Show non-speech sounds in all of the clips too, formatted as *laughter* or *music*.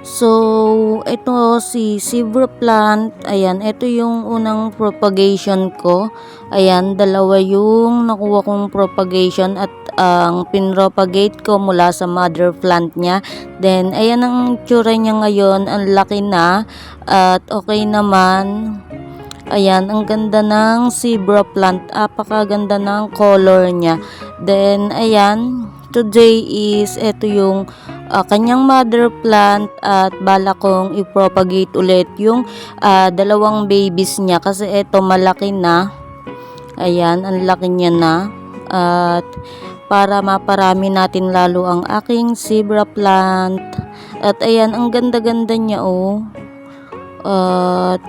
So, ito si Zebra plant. Ayan, ito yung unang propagation ko. Ayan, dalawa yung nakuha kong propagation at ang pinropagate ko mula sa mother plant niya. Then, ayan ang tsura niya ngayon. Ang laki na at okay naman. Ayan, ang ganda ng zebra plant. Apakaganda ng color niya. Then, ayan, today is ito yung ah, kanyang mother plant at bala kong i-propagate ulit yung ah, dalawang babies niya kasi ito malaki na. Ayan, ang laki niya na. At para maparami natin lalo ang aking zebra plant. At ayan, ang ganda-ganda niya oh. At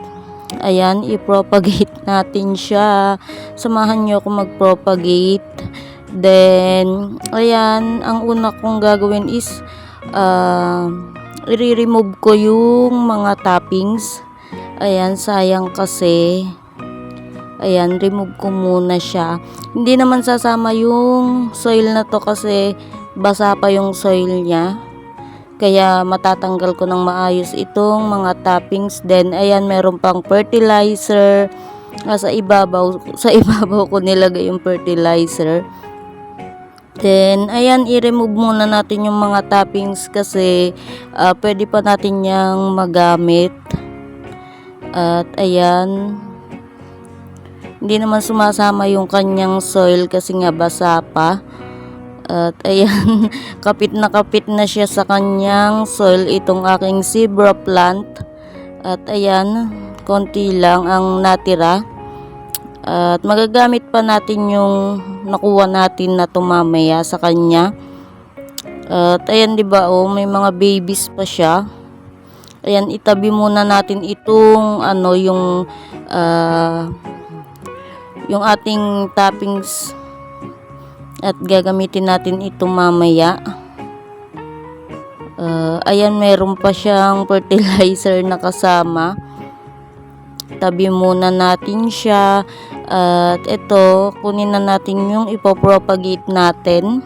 ayan, i-propagate *laughs* natin siya. Samahan niyo ako mag-propagate. Then, ayan, ang una kong gagawin is uh, i-remove ko yung mga toppings. Ayan, sayang kasi. Ayan, remove ko muna siya. Hindi naman sasama yung soil na to kasi basa pa yung soil niya. Kaya matatanggal ko ng maayos itong mga toppings. Then, ayan, meron pang fertilizer. Sa ibabaw, *laughs* sa ibabaw ko nilagay yung fertilizer. Then, ayan, i-remove muna natin yung mga toppings kasi ah, pwede pa natin yang magamit. At ayan, hindi naman sumasama yung kanyang soil kasi nga basa pa. At *laughs* ayan, kapit na kapit na siya sa kanyang soil itong aking zebra plant. At ayan, konti lang ang natira. At magagamit pa natin yung nakuha natin na tumamaya sa kanya. At ayan 'di ba oh, may mga babies pa siya. Ayan, itabi muna natin itong ano yung ah, yung ating toppings at gagamitin natin ito mamaya. Ah, ayan, meron pa siyang *laughs* fertilizer na kasama. Tabi muna natin siya. At ito, kunin na natin yung ipopropagate natin.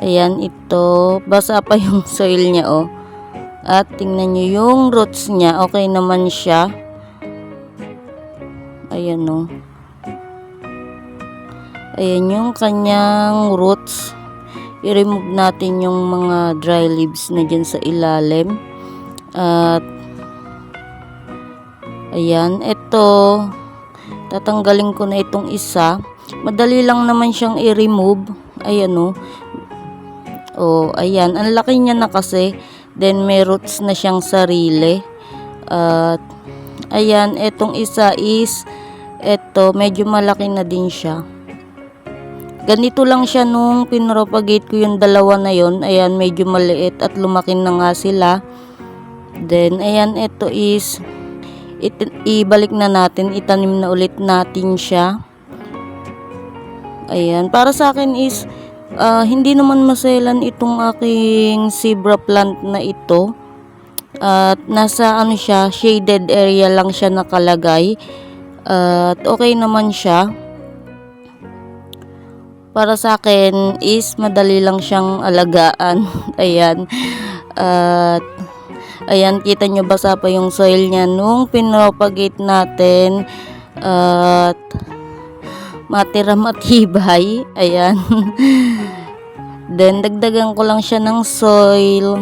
Ayan, ito. Basa pa yung *laughs* soil niya, oh. At tingnan nyo yung roots niya. Okay naman siya. Ayan, oh. Ayan yung kanyang roots. I-remove natin yung mga dry leaves na dyan sa ilalim. At Ayan, ito. Tatanggalin ko na itong isa. Madali lang naman siyang i-remove. Ayan o. Oh, ayan. Ang laki niya na kasi. Then, may roots na siyang sarili. At, ayan. Itong isa is, ito, medyo malaki na din siya. Ganito lang siya nung pinropagate ko yung dalawa na yon. Ayan, medyo maliit at lumaki na nga sila. Then, ayan, ito is, it, ibalik na natin, itanim na ulit natin siya. Ayan, para sa akin is, ah, hindi naman maselan itong aking zebra plant na ito. At nasa ano siya, shaded area lang siya nakalagay. At okay naman siya. Para sa akin is madali lang siyang alagaan. *laughs* Ayan. At Ayan, kita nyo basa pa yung soil niya nung pinropagate natin. At matira matibay. Ayan. *laughs* Then, dagdagan ko lang siya ng soil.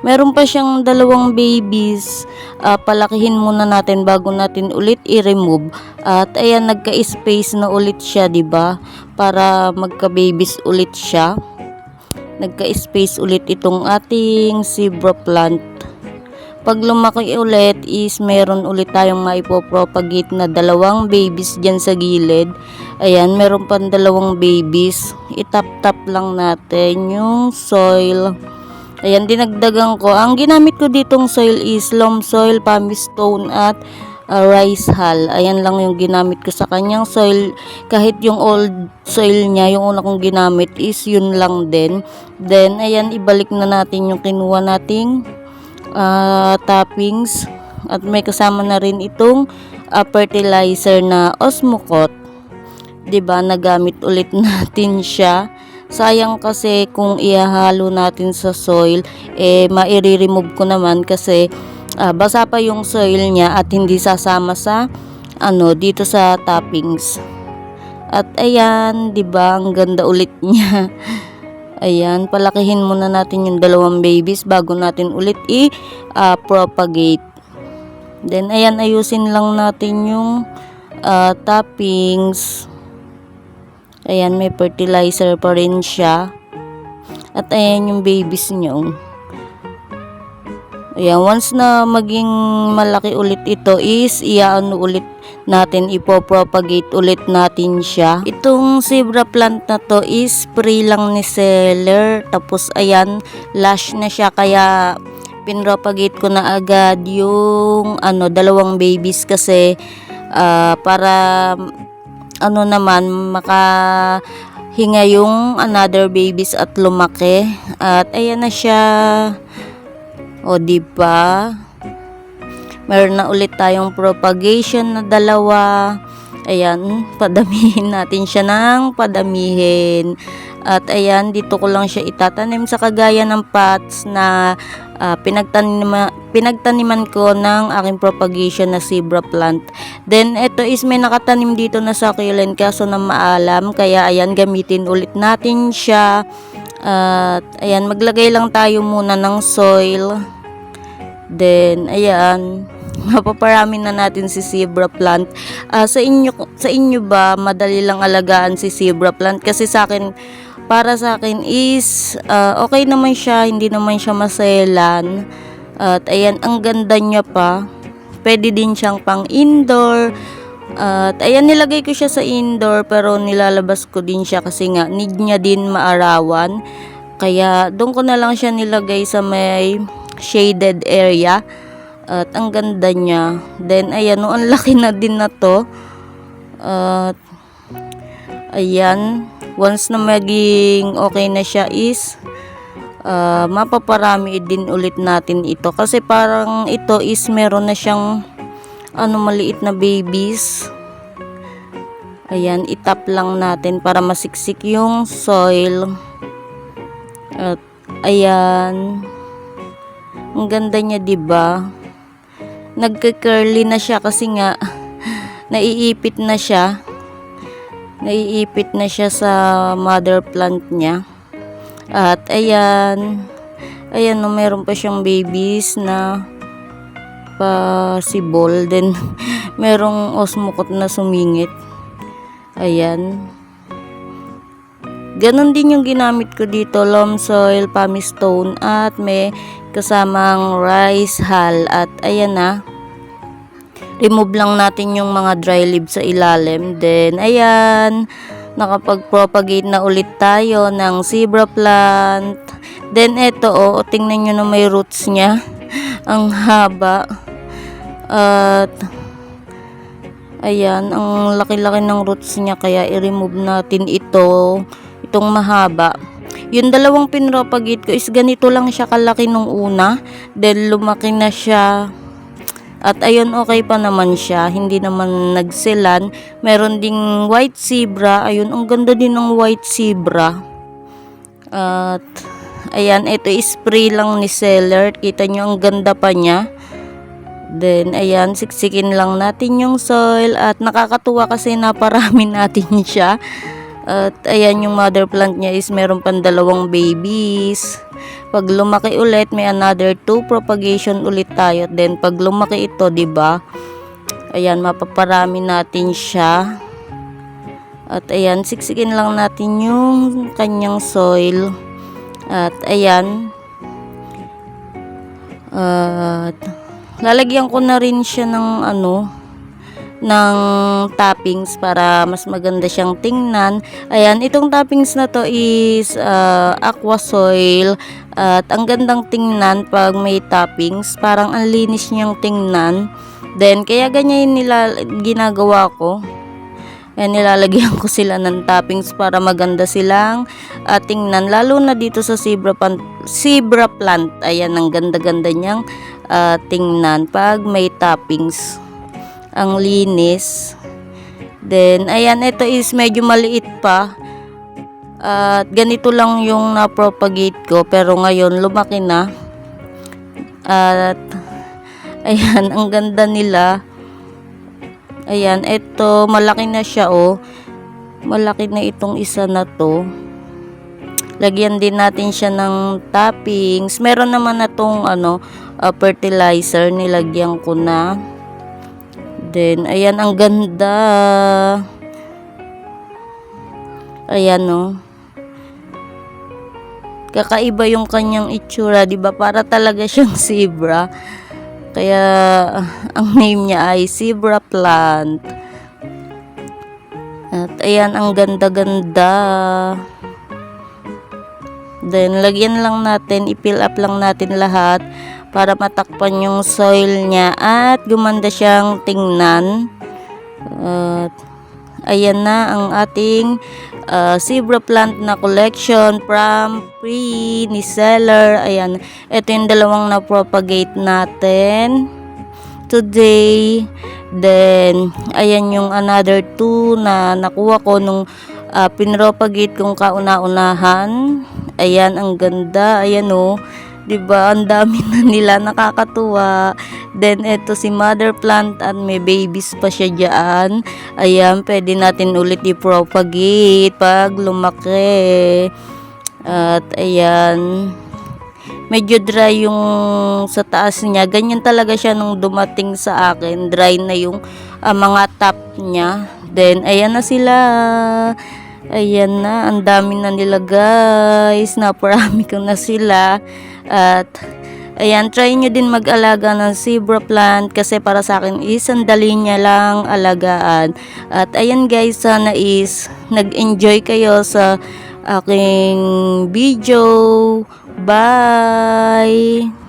Meron pa siyang dalawang babies. Ah, palakihin muna natin bago natin ulit i-remove. At ayan, nagka-space na ulit siya, 'di ba? Para magka-babies ulit siya. Nagka-space ulit itong ating zebra plant. Pag lumaki ulit is meron ulit tayong maipopropagate na dalawang babies dyan sa gilid. Ayan, meron pa dalawang babies. Itap-tap lang natin yung soil. Ayan, dinagdagan ko. Ang ginamit ko ditong soil is loam soil, pumice stone at uh, rice hull. Ayan lang yung ginamit ko sa kanyang soil. Kahit yung old soil niya, yung una kong ginamit is yun lang din. Then, ayan, ibalik na natin yung kinuha nating uh, toppings at may kasama na rin itong uh, fertilizer na Osmocot. 'Di ba? Nagamit ulit *laughs* natin siya. Sayang kasi kung ihahalo natin sa soil, eh maire-remove ko naman kasi ah, basa pa yung soil niya at hindi sasama sa ano dito sa toppings. At ayan, 'di ba? Ang ganda ulit *laughs* niya. Ayan, palakihin muna natin yung dalawang babies bago natin ulit i-propagate. Then, ayan, ayusin lang natin yung ah, toppings. Ayan, may fertilizer pa rin siya. At ayan yung babies niyo. Ayan, once na maging malaki ulit ito is iaano ulit natin, ipopropagate ulit natin siya. Itong zebra plant na to is free lang ni seller. Tapos ayan, lush na siya kaya pinropagate ko na agad yung ano dalawang babies kasi ah, para ano naman maka hinga yung another babies at lumaki at ayan na siya o di ba meron na ulit tayong propagation na dalawa ayan *laughs* padamihin natin siya ng padamihin at ayan dito ko lang siya itatanim sa kagaya ng pots na ah, pinagtanima, pinagtaniman ko ng aking propagation na zebra plant. Then ito is may nakatanim dito na succulent kaso na maalam kaya ayan gamitin ulit natin siya. At ayan maglagay lang tayo muna ng soil. Then ayan mapaparami na natin si zebra plant. Ah, sa inyo sa inyo ba madali lang alagaan si zebra plant kasi sa akin para sa akin is ah, okay naman siya, hindi naman siya maselan. At ayan, ang ganda niya pa. Pwede din siyang pang indoor. At ayan, nilagay ko siya sa indoor pero nilalabas ko din siya kasi nga need niya din maarawan. Kaya doon ko na lang siya nilagay sa may shaded area. At ang ganda niya. Then ayan, no, ang laki na din na to. At ayan, once na maging okay na siya is ah, mapaparami din ulit natin ito. Kasi parang ito is meron na siyang ano maliit na babies. Ayan itap lang natin para masiksik yung soil. At ayan. Ang ganda niya 'di ba nagka-curly na siya kasi nga naiipit na siya naiipit na siya sa mother plant niya. At ayan, ayan no, meron pa siyang babies na pasibol. Then, *laughs* merong osmokot na sumingit. Ayan. Ganon din yung ginamit ko dito, loam soil, pumice stone, at may kasamang rice hull. At ayan na, remove lang natin yung mga dry leaves sa ilalim. Then, ayan, nakapag-propagate na ulit tayo ng zebra plant. Then, eto, oh, tingnan nyo na may roots niya. *laughs* ang haba. At, ayan, ang laki-laki ng roots niya, kaya i-remove natin ito, itong mahaba. Yung dalawang pinropagate ko is ganito lang siya kalaki nung una. Then, lumaki na siya at ayun, okay pa naman siya. Hindi naman nagsilan. Meron ding white zebra. Ayun, ang ganda din ng white zebra. At ayan, ito spray lang ni seller. Kita nyo, ang ganda pa niya. Then, ayan, siksikin lang natin yung soil. At nakakatuwa kasi naparami *laughs* natin siya. At ayan, yung mother plant niya is meron pang dalawang babies. Pag lumaki ulit, may another two propagation ulit tayo. Then, pag lumaki ito, di ba? Ayan, mapaparami natin siya. At ayan, siksikin lang natin yung kanyang soil. At ayan. At lalagyan ko na rin siya ng ano, ng toppings para mas maganda siyang tingnan. Ayan, itong toppings na to is uh, aqua soil at ang gandang tingnan pag may toppings. Parang ang linis niyang tingnan. Then, kaya ganyan nila, ginagawa ko. Ayan, nilalagyan *laughs* ko sila ng toppings para maganda silang uh, tingnan. Lalo na dito sa zebra plant. Zebra plant. Ayan, ang ganda-ganda niyang uh, tingnan pag may toppings ang linis. Then, ayan, ito is medyo maliit pa. At ganito lang yung na-propagate ko pero ngayon lumaki na. At *laughs* ayan, ang ganda nila. Ayan, eto malaki na siya oh. Malaki na itong isa na to. Lagyan din natin siya ng toppings. Meron naman na tong ano, uh, fertilizer nilagyan ko na. Then ayan ang ganda. Ayan oh. Kakaiba yung kanyang itsura, 'di ba? Para talaga siyang *laughs* zebra. Kaya ang name niya ay zebra plant. At ayan ang ganda-ganda. Then lagyan lang natin, i-fill up lang natin lahat para matakpan yung soil niya at gumanda siyang tingnan. At ayan na ang ating uh, zebra plant na collection from free ni seller. Ayan, ito yung dalawang na-propagate natin today. Then, ayan yung another two na nakuha ko nung uh, pinropagate kong kauna-unahan. Ayan, ang ganda. Ayan. Oh. 'Di ba? Ang dami na nila nakakatuwa. Then ito si mother plant at may babies pa siya diyan. Ayan, pwede natin ulit i-propagate pag lumaki. At ayan, medyo dry yung sa taas niya. Ganyan talaga siya nung dumating sa akin. Dry na yung ah, mga top niya. Then, ayan na sila. Ayan na, ang dami na nila guys. Naparami ko na sila. At ayan, try nyo din mag-alaga ng zebra plant kasi para sa akin is sandali niya lang alagaan. At ayan guys, sana is nag-enjoy kayo sa aking video. Bye!